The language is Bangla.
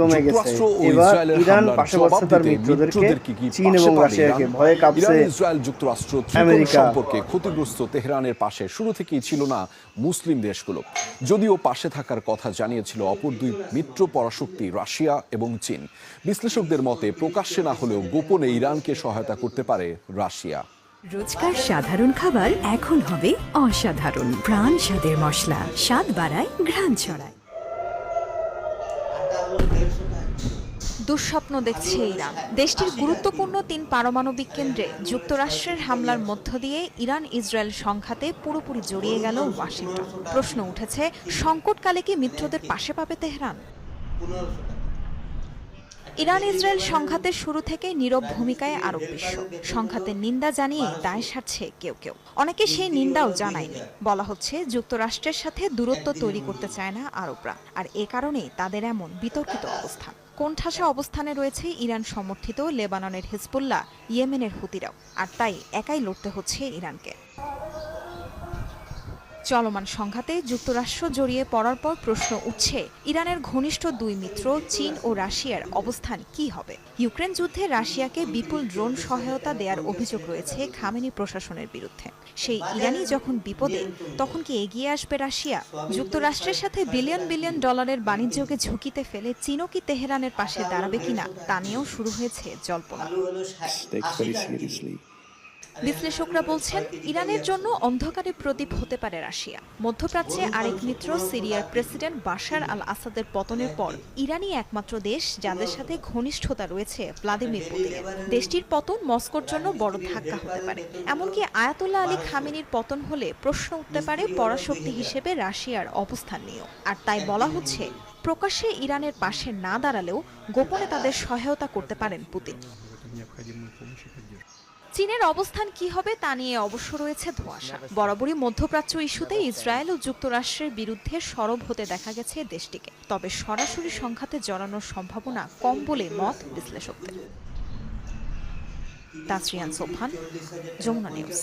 কমে গেছে। এবার ইরান তার মিত্রদেরকে চীন এবং রাশিয়াকে ভয়ে কাঁপছে ইসরায়েল যুক্তরাষ্ট্র ত্রিকোণ। সম্পর্কে ক্ষতিগ্রস্ত তেহরানের পাশে। শুরু থেকেই ছিল না মুসলিম দেশগুলো। যদিও পাশে থাকার কথা জানিয়েছিল অপর দুই মিত্র পরাশক্তি রাশিয়া এবং চীন। বিশ্লেষকদের মতে প্রকাশ্যে না হলেও গোপনে ইরানকে সহায়তা করতে পারে রাশিয়া। রোজকার সাধারণ খাবার এখন হবে অসাধারণ। প্রাণ স্বাদের মশলা। স্বাদ বাড়ায় ঘ্রাণ ছড়ায়। দুঃস্বপ্ন দেখছে ইরান। দেশটির গুরুত্বপূর্ণ তিন পারমাণবিক কেন্দ্রে যুক্তরাষ্ট্রের হামলার মধ্য দিয়ে ইরান ইসরায়েল সংঘাতে পুরোপুরি জড়িয়ে গেল ওয়াশিংটন। প্রশ্ন উঠেছে, সংকটকালে কি মিত্রদের পাশে পাবে তেহরান? ইরান ইসরায়েল সংঘাতের শুরু থেকে নীরব ভূমিকায় আরব বিশ্ব। সংঘাতের নিন্দা জানিয়ে দায় সারছে কেউ কেউ। অনেকে সেই নিন্দাও জানায়নি। বলা হচ্ছে, যুক্তরাষ্ট্রের সাথে দূরত্ব তৈরি করতে চায় না আরবরা। আর এ কারণে তাদের এমন বিতর্কিত অবস্থান। কোণঠাসা অবস্থানে রয়েছে ইরান সমর্থিত লেবাননের হিজবুল্লাহ, ইয়েমেনের হুতিরাও। আর তাই একাই লড়তে হচ্ছে ইরানকে। চলমান সংঘাতে যুক্তরাষ্ট্র জড়িয়ে পড়ার পর প্রশ্ন উঠছে, ইরানের ঘনিষ্ঠ দুই মিত্র, চীন ও রাশিয়ার অবস্থান কি হবে? ইউক্রেন যুদ্ধে রাশিয়াকে বিপুল ড্রোন সহায়তা দেওয়ার অভিযোগ রয়েছে খামেনি প্রশাসনের বিরুদ্ধে। সেই ইরানি যখন বিপদে, তখন কি এগিয়ে আসবে রাশিয়া? যুক্তরাষ্ট্রের সাথে বিলিয়ন বিলিয়ন ডলারের বাণিজ্যকে ঝুঁকিতে ফেলে চীনও কি তেহরানের পাশে দাঁড়াবে কিনা, তা নিয়েও শুরু হয়েছে জল্পনা. বিশ্লেষকরা বলছেন ইরানের জন্য অন্ধকারে প্রদীপ হতে পারে রাশিয়া। মধ্যপ্রাচ্যে আরেক মিত্র সিরিয়ার প্রেসিডেন্ট বাশার আল আসাদের পতনের পর ইরানই একমাত্র দেশ যাদের সাথে ঘনিষ্ঠতা রয়েছে ভ্লাদিমির পুতিনের। দেশটির পতন মস্কোর জন্য বড় ধাক্কা হতে পারে। এমনকি আয়াতুল্লাহ আলী খামেনির পতন হলে প্রশ্ন উঠতে পারে পরাশক্তি হিসেবে রাশিয়ার অবস্থান নিয়েও। আর তাই বলা হচ্ছে প্রকাশ্যে ইরানের পাশে না দাঁড়ালেও গোপনে তাদের সহায়তা করতে পারেন পুতিন। চীনের অবস্থান কি হবে তা নিয়ে অবশ্য রয়েছে ধোঁয়াশা। বরাবরই মধ্যপ্রাচ্য ইস্যুতে ইসরায়েল ও যুক্তরাষ্ট্রের বিরুদ্ধে সরব হতে দেখা গেছে দেশটিকে। তবে সরাসরি সংঘাতে জড়ানোর সম্ভাবনা কম বলে মত বিশ্লেষকদের। তাসরিয়ান সোফান যমুনা নিউজ।